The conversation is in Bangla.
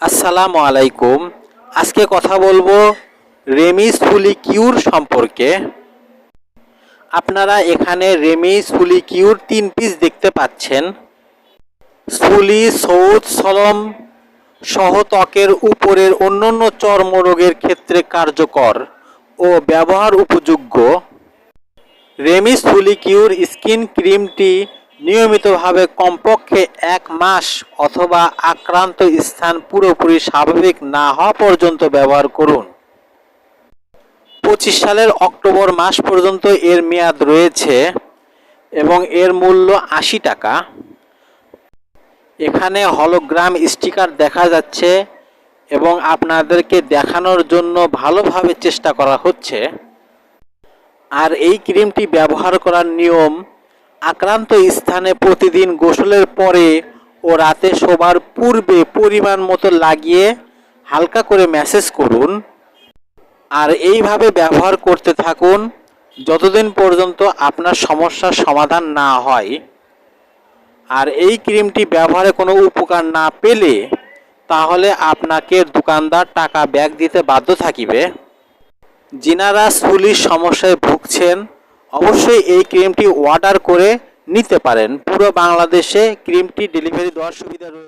আসসালামু আলাইকুম। আজকে কথা বলব রেমিস ফুলি কিউর সম্পর্কে। আপনারা এখানে রেমিস ফুলি কিউর তিন পিস দেখতে পাচ্ছেন। সুলি সৌদ, সলম সহ ত্বকের উপরের অন্যান্য চর্মরোগের ক্ষেত্রে কার্যকর ও ব্যবহার উপযোগ্য। রেমিস ফুলিকিউর স্কিন ক্রিমটি নিয়মিতভাবে কমপক্ষে এক মাস অথবা আক্রান্ত স্থান পুরোপুরি স্বাভাবিক না হওয়া পর্যন্ত ব্যবহার করুন। পঁচিশ সালের অক্টোবর মাস পর্যন্ত এর মেয়াদ রয়েছে এবং এর মূল্য আশি টাকা। এখানে হলোগ্রাম স্টিকার দেখা যাচ্ছে এবং আপনাদেরকে দেখানোর জন্য ভালোভাবে চেষ্টা করা হচ্ছে। আর এই ক্রিমটি ব্যবহার করার নিয়ম আক্রান্ত স্থানে প্রতিদিন গোসলের পরে ও রাতে শোবার পূর্বে পরিমাণ মতো লাগিয়ে হালকা করে ম্যাসেজ করুন। আর এইভাবে ব্যবহার করতে থাকুন যতদিন পর্যন্ত আপনার সমস্যার সমাধান না হয়। আর এই ক্রিমটি ব্যবহারে কোনো উপকার না পেলে তাহলে আপনাকে দোকানদার টাকা ব্যাক দিতে বাধ্য থাকিবে। যিনারা সুলির সমস্যায় ভুগছেন। অবশ্যই এই ক্রিমটি অর্ডার করে নিতে পারেন। পুরো বাংলাদেশে ক্রিমটি ডেলিভারি দেওয়ার সুবিধা রয়েছে।